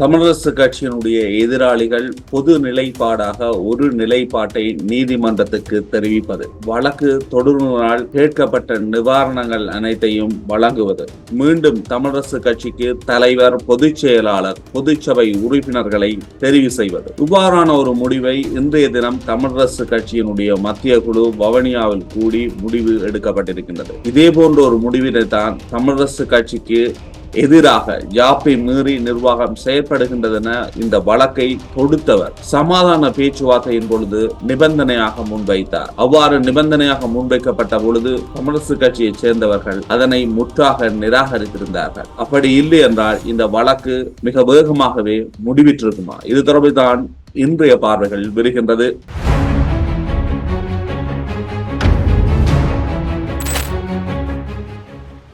தமிழரசு கட்சியினுடைய எதிராளிகள் பொது நிலைப்பாடாக ஒரு நிலைப்பாட்டை நீதிமன்றத்துக்கு தெரிவிப்பது. வழக்கு தொடர்பினால் கேட்கப்பட்ட நிவாரணங்கள் அனைத்தையும் வழங்குவது. மீண்டும் தமிழரசு கட்சிக்கு தலைவர் பொதுச் செயலாளர் பொதுச்சபை உறுப்பினர்களை தெரிவு செய்வது. இவ்வாறான ஒரு முடிவை இன்றைய தினம் தமிழரசு கட்சியினுடைய மத்திய குழு வவனியாவில் கூடி முடிவு எடுக்கப்பட்டிருக்கின்றது. இதே போன்ற ஒரு முடிவினை தான் தமிழரசு கட்சிக்கு எதிராக யாப்பை மீறி நிர்வாகம் செயற்படுகின்றதென இந்த வழக்கை தொடுத்தவர் சமாதான பேச்சுவார்த்தையின் பொழுது நிபந்தனையாக முன்வைத்தார். அவ்வாறு நிபந்தனையாக முன்வைக்கப்பட்ட பொழுது கம்யூனிஸ்ட் கட்சியைச் சேர்ந்தவர்கள் அதனை முற்றாக நிராகரித்திருந்தார்கள். அப்படி இல்லை என்றால் இந்த வழக்கு மிக வேகமாகவே முடிவிட்டிருக்குமா? இது தொடர்பில் தான் இன்றைய பார்வைகள் வருகின்றது.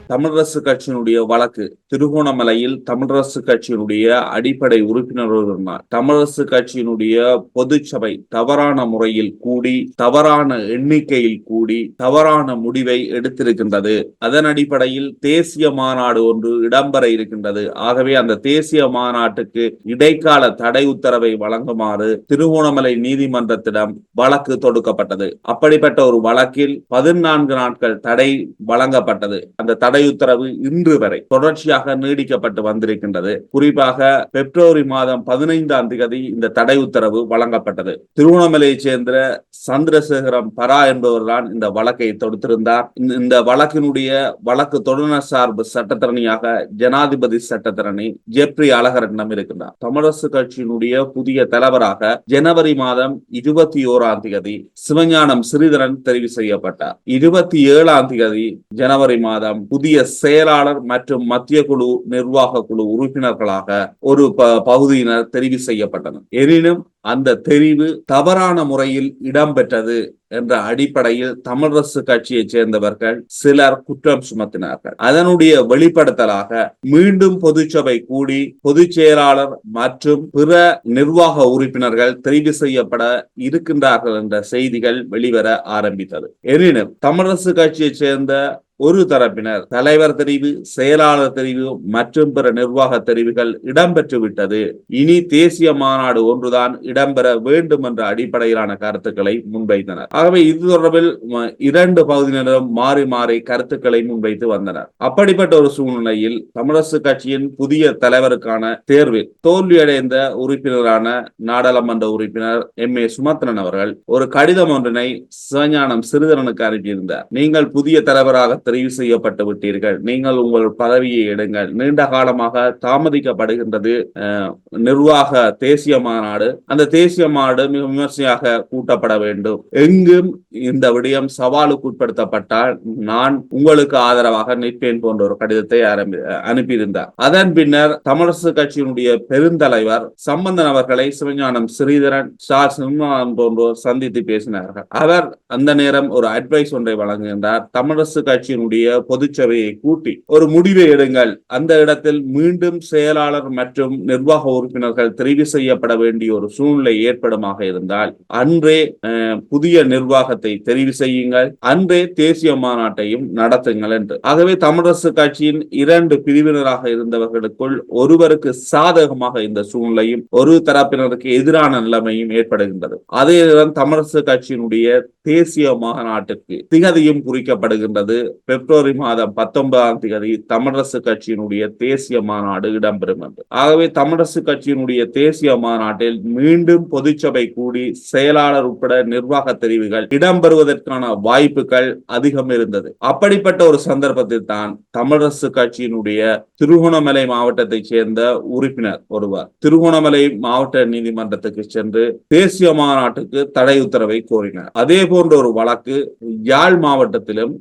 தமிழரசு கட்சியினுடைய வழக்கு. திருகோணமலையில் தமிழரசு கட்சியினுடைய அடிப்படை உறுப்பினர் தமிழரசு கட்சியினுடைய பொதுச்சபை தவறான முறையில் கூடி தவறான எண்ணிக்கையில் கூடி தவறான முடிவை எடுத்திருக்கின்றது. அதன் அடிப்படையில் தேசிய மாநாடு ஒன்று இடம்பெற இருக்கின்றது. ஆகவே அந்த தேசிய மாநாட்டுக்கு இடைக்கால தடை உத்தரவை வழங்குமாறு திருகோணமலை நீதிமன்றத்திடம் வழக்கு தொடுக்கப்பட்டது. அப்படிப்பட்ட ஒரு வழக்கில் பதினான்கு நாட்கள் தடை வழங்கப்பட்டது. அந்த தடை உத்தரவு இன்று வரை தொடர்ச்சியாக நீடிக்கப்பட்டு வந்திருக்கின்றது. குறிப்பாக பிப்ரவரி மாதம் பதினைந்தாம் தேதி இந்த தடை உத்தரவு வழங்கப்பட்டது. திருவண்ணாமலையைச் சேர்ந்த சந்திரசேகரம் பரா என்பவர்தான் இந்த வழக்கை தொடுத்திருந்தார். இந்த- இந்த வழக்கினுடைய வழக்கு தொடுநர் சார்பு சட்டத்தரணியாக ஜனாதிபதி சட்டத்தரணி ஜெப்ரி அழகரட்னம் இருக்கின்றார். தமிழரசு கட்சியினுடைய புதிய தலைவராக ஜனவரி மாதம் இருபத்தி ஓராம் தேதி சிவஞானம் ஸ்ரீதரன் தெரிவு செய்யப்பட்டார். இருபத்தி ஏழாம் தேதி ஜனவரி மாதம் புதிய செயலாளர் மற்றும் மத்திய குழு நிர்வாக குழு உறுப்பினர்களாக ஒரு ப- பகுதியினர் தெரிவு செய்யப்பட்டனர். எனினும் அந்த தெரிவு தவறான முறையில் இடம்பெற்றது. என்ற அடிப்படையில் தமிழரசு கட்சியைச் சேர்ந்தவர்கள் சிலர் குற்றம் சுமத்தினார்கள். அதனுடைய வெளிப்படுத்தலாக மீண்டும் பொதுச்சபை கூடி பொதுச் செயலாளர் மற்றும் பிற நிர்வாக உறுப்பினர்கள் தெரிவு செய்யப்பட இருக்கின்றார்கள் என்ற செய்திகள் வெளிவர ஆரம்பித்தது. எனினும் தமிழரசு கட்சியைச் சேர்ந்த ஒரு தரப்பினர் தலைவர் தெரிவு செயலாளர் தெரிவு மற்றும் பிற நிர்வாக தெரிவுகள் இடம்பெற்று விட்டது. இனி தேசிய மாநாடு ஒன்றுதான் இடம்பெற வேண்டும் என்ற அடிப்படையிலான கருத்துக்களை முன்வைத்தனர். ஆகவே இது தொடர்பில் இரண்டு பகுதியினரும் மாறி மாறி கருத்துக்களை முன்வைத்து வந்தனர். அப்படிப்பட்ட ஒரு சூழ்நிலையில் தமிழரசு கட்சியின் புதிய தலைவருக்கான தேர்வில் தோல்வியடைந்த உறுப்பினரான நாடாளுமன்ற உறுப்பினர் எம் ஏ சுமத்ரன் அவர்கள் ஒரு கடிதம் ஒன்றினை சிவஞானம் சிறிதரனுக்கு அனுப்பியிருந்தார். நீங்கள் புதிய தலைவராக தெரிவு செய்யப்பட்டு விட்டீர்கள். நீங்கள் உங்கள் பதவியை எடுங்கள். நீண்ட காலமாக தாமதிக்கப்படுகின்றது அஹ், நிர்வாக தேசிய மாநாடு. அந்த தேசிய மாநாடு மிக விமர்சையாக கூட்டப்பட வேண்டும். எங்கும் இந்த விடயம் சவாலுக்கு உட்படுத்தப்பட்டால் நான் உங்களுக்கு ஆதரவாக நிற்பேன் போன்ற ஒரு கடிதத்தை அனுப்பியிருந்தார். அதன் பின்னர் தமிழரசு கட்சியினுடைய பெருந்தலைவர் சம்பந்தன் அவர்களை சிவஞானம் ஸ்ரீதரன் சா சிவஞானம் போன்றோர் சந்தித்து பேசினார்கள். அவர் அந்த நேரம் ஒரு அட்வைஸ் ஒன்றை வழங்குகின்றார் தமிழரசு கட்சியினுடைய பொதுச்சபையை கூட்டி ஒரு முடிவை எடுங்கள். அந்த இடத்தில் மீண்டும் செயலாளர் மற்றும் நிர்வாக உறுப்பினர்கள் தெரிவு செய்யப்பட வேண்டிய ஒரு சூழ்நிலை ஏற்படுமாக இருந்தால் அன்றே புதிய நிர்வாகத்தை தெரிவு செய்யுங்கள். அன்றே தேசிய மாநாட்டையும் நடத்துங்கள் என்று. ஆகவே தமிழரசு கட்சியின் இரண்டு பிரிவினராக இருந்தவர்களுக்குள் ஒருவருக்கு சாதகமாக இந்த சூழ்நிலையும் ஒரு தரப்பினருக்கு எதிரான நிலைமையும் ஏற்படுகின்றது. அதே தமிழரசு கட்சியினுடைய தேசிய மாநாட்டிற்கு திகதியும் குறிக்கப்படுகின்றது. பிப்ரவரி மாதம் பத்தொன்பதாம் தேதி தமிழரசு கட்சியினுடைய தேசிய மாநாடு இடம்பெறும் என்று. ஆகவே தமிழரசு கட்சியினுடைய தேசிய மாநாட்டில் மீண்டும் பொதுச்சபை கூடி செயலாளர் உட்பட நிர்வாக தெரிவுகள் இடம்பெறுவதற்கான வாய்ப்புகள் அதிகம் இருந்தது. அப்படிப்பட்ட ஒரு சந்தர்ப்பத்தில் தான் தமிழரசு கட்சியினுடைய திருகோணமலை மாவட்டத்தை சேர்ந்த உறுப்பினர் ஒருவர் திருகோணமலை மாவட்ட நீதிமன்றத்துக்கு சென்று தேசிய மாநாட்டுக்கு தடை உத்தரவை கோரினார். அதே போன்ற ஒரு வழக்கு யாழ் மாவட்டத்திலும்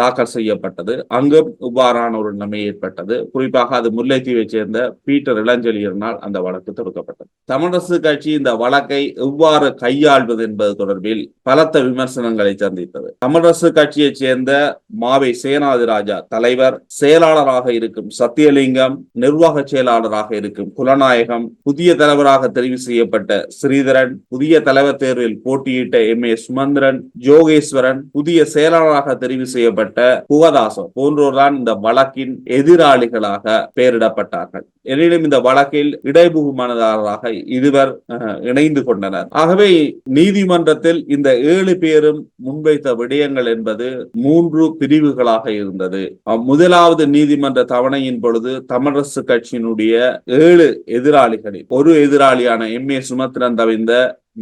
தாக்கல் செய்யப்பட்டது. அங்கும் இவ்வாறான ஒரு நிலைமை ஏற்பட்டது. குறிப்பாக அது முல்லைத்தீவை சேர்ந்த பீட்டர் இளஞ்செழியனால் அந்த வழக்கு தொடுக்கப்பட்டது. தமிழரசு கட்சி இந்த வழக்கை எவ்வாறு கையாள்வது என்பது தொடர்பில் பலத்த விமர்சனங்களை சந்தித்தது. தமிழரசு கட்சியைச் சேர்ந்த மாவை சேனாதிராஜா தலைவர் செயலாளராக இருக்கும் சத்தியலிங்கம் நிர்வாக செயலாளராக இருக்கும் குலநாயகம் புதிய தலைவராக தெரிவு செய்யப்பட்ட ஸ்ரீதரன் புதிய தலைவர் தேர்வில் போட்டியிட்ட எம். ஏ. சுமந்திரன் ஜோகேஸ்வரன் புதிய செயலாளராக தெரிவு செய்யப்பட்ட புகதாசம் போன்றோர்தான் இந்த வழக்கின் எதிராளிகளாக பெயரிடப்பட்டார்கள். எனினும் இந்த வழக்கில் இடைபுகுமானதாரராக இருவர் அஹ், இணைந்து கொண்டனர். ஆகவே நீதிமன்றத்தில் இந்த ஏழு பேரும் முன்வைத்த விடயங்கள் என்பது மூன்று பிரிவுகளாக இருந்தது. முதலாவது நீதிமன்ற தவணையின் பொழுது தமிழரசு கட்சியினுடைய ஏழு எதிராளிகளில் ஒரு எதிராளியான எம் ஏ சுமத்ரன் தவிந்த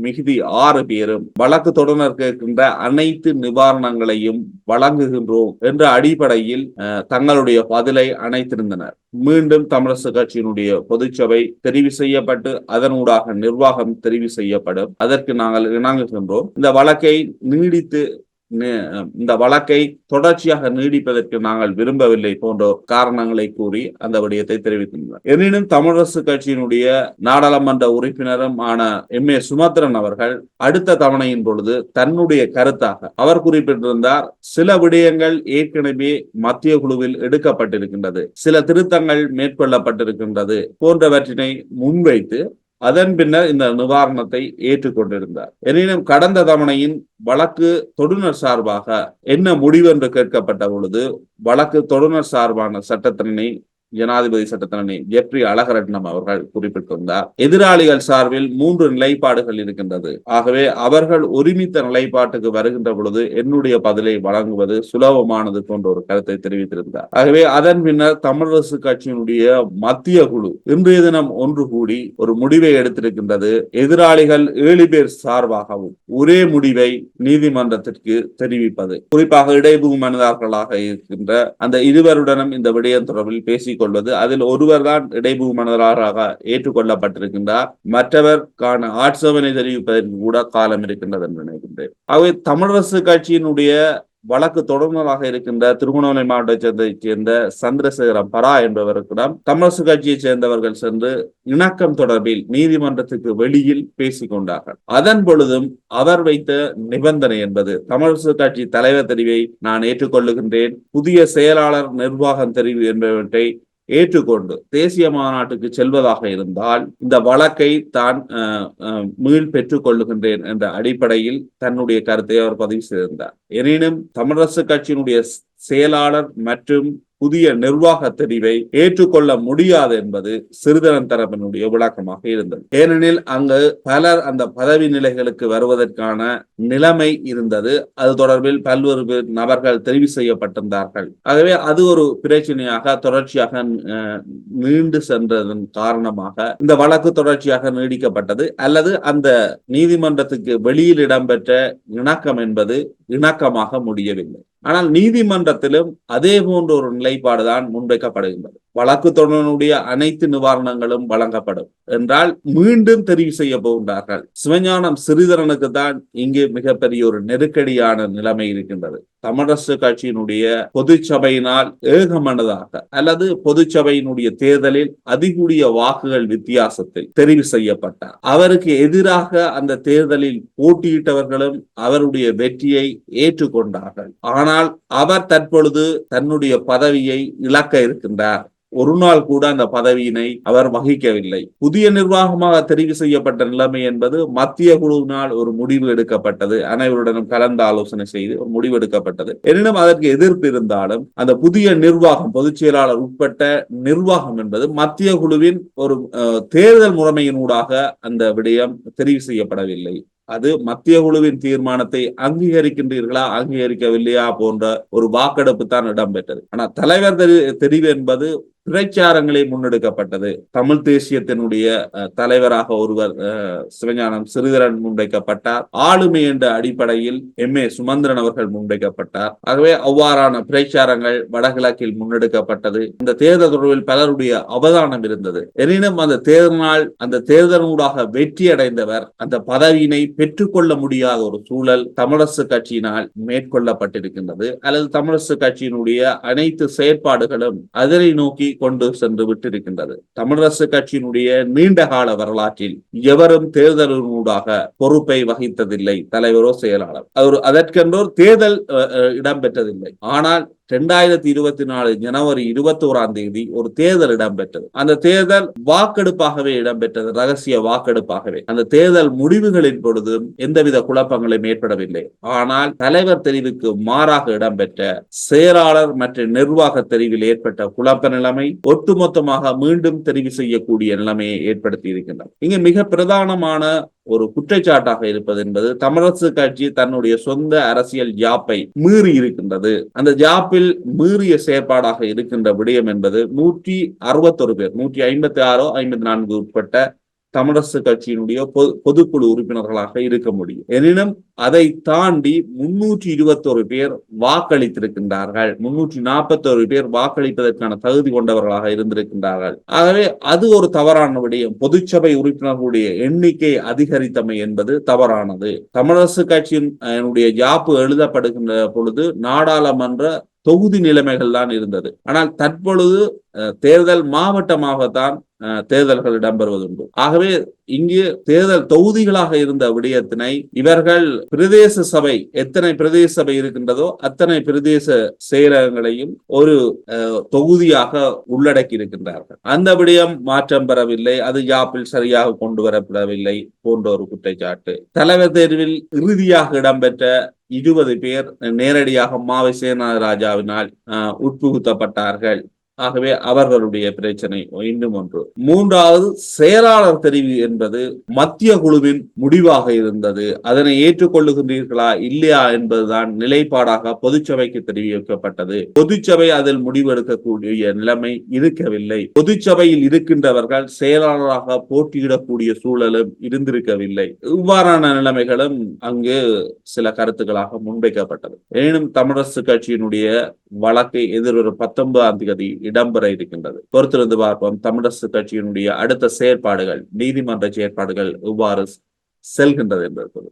மிகுதி ஆறு பேரும் வழக்கு தொடர்னர் கேட்கின்ற அனைத்து நிவாரணங்களையும் வழங்குகின்றோம் என்ற அடிப்படையில் தங்களுடைய பதிலை அணைத்திருந்தனர். மீண்டும் தமிழரசு கட்சியினுடைய பொதுச்சபை தெரிவு செய்யப்பட்டு அதனூடாக நிர்வாகம் தெரிவு செய்யப்படும். அதற்கு நாங்கள் இணங்குகின்றோம். இந்த வழக்கை நீடித்து இந்த வழக்கை தொடர்ச்சியாக நீடிப்பதற்கு நாங்கள் விரும்பவில்லை போன்ற காரணங்களை கூறி அந்த விடயத்தை தெரிவித்துள்ளார் எனினும் தமிழரசு கட்சியினுடைய நாடாளுமன்ற உறுப்பினரும் ஆன எம் ஏ சுமத்திரன் அவர்கள் அடுத்த தவணையின் பொழுது தன்னுடைய கருத்தாக அவர் குறிப்பிட்டிருந்தார் சில விடயங்கள் ஏற்கனவே மத்திய குழுவில் எடுக்கப்பட்டிருக்கின்றது சில திருத்தங்கள் மேற்கொள்ளப்பட்டிருக்கின்றது போன்றவற்றினை முன்வைத்து அதன் பின்னர் இந்த நிவாரணத்தை ஏற்றுக்கொண்டிருந்தார். எனினும் கடந்த தவணையின் வழக்கு தொடுநர் சார்பாக என்ன முடிவு என்று கேட்கப்பட்ட பொழுது வழக்கு தொடுநர் சார்பான சட்டத்தினை ஜனாதிபதி சட்டத்தரணி ஜெப்ரி அழகரட்னம் அவர்கள் குறிப்பிட்டிருந்தார். எதிராளிகள் சார்பில் மூன்று நிலைப்பாடுகள் இருக்கின்றது. ஆகவே அவர்கள் ஒருமித்த நிலைப்பாட்டுக்கு வருகின்ற பொழுது என்னுடைய பதிலை வழங்குவது சுலபமானது போன்ற ஒரு கருத்தை தெரிவித்திருந்தார். ஆகவே அதன் பின்னர் தமிழரசு கட்சியினுடைய மத்திய குழு இன்றைய தினம் ஒன்று கூடி ஒரு முடிவை எடுத்திருக்கின்றது. எதிராளிகள் ஏழு பேர் சார்பாகவும் ஒரே முடிவை நீதிமன்றத்திற்கு தெரிவிப்பது. குறிப்பாக இடைபூ மனிதர்களாக இருக்கின்ற அந்த இருவருடனும் இந்த விடயம் தொடர்பில் பேசிக் ஏற்றுக்கொள்வது. அதில் ஒருவர் தான் இடைபுகு மனதராக ஏற்றுக்கொள்ளப்பட்டிருக்கின்றார். மற்றவர்கான ஆட்சேபனை தெரிவிப்பதற்கு கூட காலம் இருக்கின்றது என்று நினைக்கின்றேன். ஆகவே தமிழரசு கட்சியினுடைய வழக்கு தொடர்ந்ததாக இருக்கின்ற திருகோணமலை மாவட்டத்தைச் சேர்ந்த சந்திரசேகரம் பரா என்பவருக்கிடம் தமிழரசு கட்சியைச் சேர்ந்தவர்கள் சென்று இணக்கம் தொடர்பில் நீதிமன்றத்துக்கு வெளியில் பேசிக் கொண்டார்கள் அதன் பொழுதும் அவர் வைத்த நிபந்தனை என்பது தமிழரசு கட்சி தலைவர் தெரிவை நான் ஏற்றுக்கொள்ளுகின்றேன். புதிய செயலாளர் நிர்வாகம் தெரிவு என்பவற்றை ஏற்றுக்கொண்டு தேசிய மாநாட்டுக்கு செல்வதாக இருந்தால் இந்த வழக்கை தான் அஹ், மீள் பெற்றுக் கொள்ளுகின்றேன் என்ற அடிப்படையில் தன்னுடைய கருத்தை அவர் பதிவு செய்திருந்தார். எனினும் தமிழரசு கட்சியினுடைய செயலாளர் மற்றும் புதிய நிர்வாக தெரிவை ஏற்றுக்கொள்ள முடியாது என்பது சிறிதரன் தரப்பினுடைய விளக்கமாக இருந்தது. ஏனெனில் அங்கு பலர் அந்த பதவி நிலைகளுக்கு வருவதற்கான நிலைமை இருந்தது. அது தொடர்பில் பல்வேறு நபர்கள் தெரிவு செய்யப்பட்டிருந்தார்கள். ஆகவே அது ஒரு பிரச்சனையாக தொடர்ச்சியாக அஹ், நீண்டு சென்றதன் காரணமாக இந்த வழக்கு தொடர்ச்சியாக நீடிக்கப்பட்டது. அல்லது அந்த நீதிமன்றத்துக்கு வெளியில் இடம்பெற்ற இணக்கம் என்பது இணக்கமாக முடியவில்லை. ஆனால் நீதிமன்றத்திலும் அதே போன்ற ஒரு நிலைப்பாடுதான் முன்வைக்கப்படுகின்றது. வழக்கு தொடரனுடைய அனைத்து நிவாரணங்களும் வழங்கப்படும். என்றால் மீண்டும் தெரிவு செய்ய போகின்றார்கள். சிவஞானம் சிறிதரனுக்கு தான் இங்கு மிகப்பெரிய ஒரு நெருக்கடியான நிலைமை இருக்கின்றது. தமிழரசு கட்சியினுடைய பொதுச்சபையினால் ஏகமனதாக அல்லது பொதுச்சபையினுடைய தேர்தலில் அதிகூடிய வாக்குகள் வித்தியாசத்தில் தெரிவு செய்யப்பட்டார். அவருக்கு எதிராக அந்த தேர்தலில் போட்டியிட்டவர்களும் அவருடைய வெற்றியை ஏற்றுக்கொண்டார்கள். ஆனால் அவர் தற்பொழுது தன்னுடைய பதவியை இழக்க இருக்கின்றார். ஒரு நாள் கூட அந்த பதவியினை அவர் வகிக்கவில்லை. புதிய நிர்வாகமாக தெரிவு செய்யப்பட்ட நிலைமை என்பது மத்திய குழுவினால் ஒரு முடிவு எடுக்கப்பட்டது. அனைவருடனும் கலந்து ஆலோசனை செய்து ஒரு முடிவு எடுக்கப்பட்டது. எனினும் அதற்கு எதிர்ப்பு இருந்தாலும் அந்த புதிய நிர்வாகம் பொதுச் செயலாளர் உட்பட்ட நிர்வாகம் என்பது மத்திய குழுவின் ஒரு தேர்தல் முறைமையினூடாக அந்த விடயம் தெரிவு செய்யப்படவில்லை. அது மத்திய குழுவின் தீர்மானத்தை அங்கீகரிக்கின்றீர்களா அங்கீகரிக்கவில்லையா போன்ற ஒரு வாக்கெடுப்பு தான் இடம்பெற்றது ஆனா தலைவர் தெரி- தெரிவு என்பது பிரச்சாரங்களே முன்னெடுக்கப்பட்டது. தமிழ் தேசியத்தினுடைய அஹ், தலைவராக ஒருவர் அஹ், சிவஞானம் சிறிதரன் முன்வைக்கப்பட்டார். ஆளுமை என்ற அடிப்படையில் எம். ஏ. சுமந்திரன் அவர்கள் முன்வைக்கப்பட்டார். ஆகவே அவ்வாறான பிரச்சாரங்கள் வடகிழக்கில் முன்னெடுக்கப்பட்டது. இந்த தேர்தல் தொடர்பில் பலருடைய அவதானம் இருந்தது. எனினும் அந்த தேர்தலால் அந்த தேர்தலூடாக வெற்றி அடைந்தவர் அந்த பதவியினை பெற்றுக்கொள்ள முடியாத ஒரு சூழல் தமிழரசு கட்சியினால் மேற்கொள்ளப்பட்டிருக்கின்றது. அல்லது தமிழரசு கட்சியினுடைய அனைத்து செயற்பாடுகளும் அதனை நோக்கி கொண்டு சென்று விட்டிருக்கின்றது. தமிழரசு கட்சியினுடைய நீண்ட கால வரலாற்றில் எவரும் தேர்தலினூடாக பொறுப்பை வகித்ததில்லை தலைவரோ செயலாளர். அவர் அதற்கென்றோர் தேர்தல் அஹ், இடம்பெற்றதில்லை. ஆனால் இரண்டாயிரத்தி இருபத்தி நாலு ஜனவரி இருபத்தி ஓராம் தேதி ஒரு தேர்தல் இடம்பெற்றது. அந்த தேர்தல் வாக்கெடுப்பாகவே இடம்பெற்றது ரகசிய வாக்கெடுப்பாகவே. அந்த தேர்தல் முடிவுகளின் பொழுது எந்தவித குழப்பங்களும் ஏற்படவில்லை. ஆனால் தலைவர் தெரிவுக்கு மாறாக இடம்பெற்ற செயலாளர் மற்றும் நிர்வாக தெரிவில் ஏற்பட்ட குழப்ப நிலைமை ஒட்டுமொத்தமாக மீண்டும் தெரிவு செய்யக்கூடிய நிலைமையை ஏற்படுத்தி இருக்கின்றன இங்கு மிக பிரதானமான ஒரு குற்றச்சாட்டாக இருப்பது என்பது தமிழரசு கட்சி தன்னுடைய சொந்த அரசியல் ஜாப்பை மீறி இருக்கின்றது. அந்த ஜாப்பில் மீறிய செயற்பாடாக இருக்கின்ற விடயம் என்பது நூற்றி அறுபத்தொரு பேர் நூற்றி ஐம்பத்தி ஆறோ ஐம்பத்தி நான்கு உட்பட்ட தமிழரசு கட்சியினுடைய பொது பொதுக்குழு உறுப்பினர்களாக இருக்க முடியும். எனினும் அதை தாண்டி முன்னூற்றி இருபத்தொரு பேர் வாக்களித்திருக்கின்றார்கள். முன்னூற்றி நாற்பத்தொரு பேர் வாக்களிப்பதற்கான தகுதி கொண்டவர்களாக இருந்திருக்கின்றார்கள். ஆகவே அது ஒரு தவறான விடயம். பொதுச்சபை உறுப்பினர்களுடைய எண்ணிக்கை அதிகரித்தமை என்பது தவறானது. தமிழரசு கட்சியின் என்னுடைய ஜாப்பு எழுதப்படுகின்ற பொழுது நாடாளுமன்ற தொகுதி நிலைமைகள் தான் இருந்தது. ஆனால் தற்பொழுது தேர்தல் மாவட்டமாகத்தான் அஹ், தேர்தல்கள் இடம்பெறுவதுண்டு. ஆகவே இங்கு தேர்தல் தொகுதிகளாக இருந்த விடயத்தினை இவர்கள் பிரதேச சபை எத்தனை பிரதேச சபை இருக்கின்றதோ அத்தனை பிரதேச செயலகங்களையும் ஒரு அஹ், தொகுதியாக உள்ளடக்கி இருக்கின்றார்கள் அந்த விடயம் மாற்றம் பெறவில்லை அது யாப்பில் சரியாக கொண்டு வரப்படவில்லை போன்ற ஒரு குற்றச்சாட்டு. தலைவர் தேர்வில் இறுதியாக இடம்பெற்ற இருபது பேர் நேரடியாக மாவை சேனாராஜாவினால் உட்புகுத்தப்பட்டார்கள். ஆகவே அவர்களுடைய பிரச்சனை இன்னும் ஒன்று. மூன்றாவது செயலாளர் தெரிவு என்பது மத்திய குழுவின் முடிவாக இருந்தது. அதனை ஏற்றுக்கொள்ளுகின்றீர்களா இல்லையா என்பதுதான் நிலைப்பாடாக பொதுச்சபைக்கு தெரிவிக்கப்பட்டது. பொதுச்சபை அதில் முடிவெடுக்கக்கூடிய நிலைமை இருக்கவில்லை. பொதுச்சபையில் இருக்கின்றவர்கள் செயலாளராக போட்டியிடக்கூடிய சூழலும் இருந்திருக்கவில்லை. இவ்வாறான நிலைமைகளும் அங்கு சில கருத்துக்களாக முன்வைக்கப்பட்டது. எனினும் தமிழரசு கட்சியினுடைய வழக்கை எதிர்வரும் பத்தொன்பதாம் தேதி இடம்பெற இருக்கின்றது. பொறுத்திருந்து பார்ப்போம். தமிழரசு கட்சியினுடைய அடுத்த செயற்பாடுகள் நீதிமன்ற செயற்பாடுகள் எவ்வாறு செல்கின்றது என்பது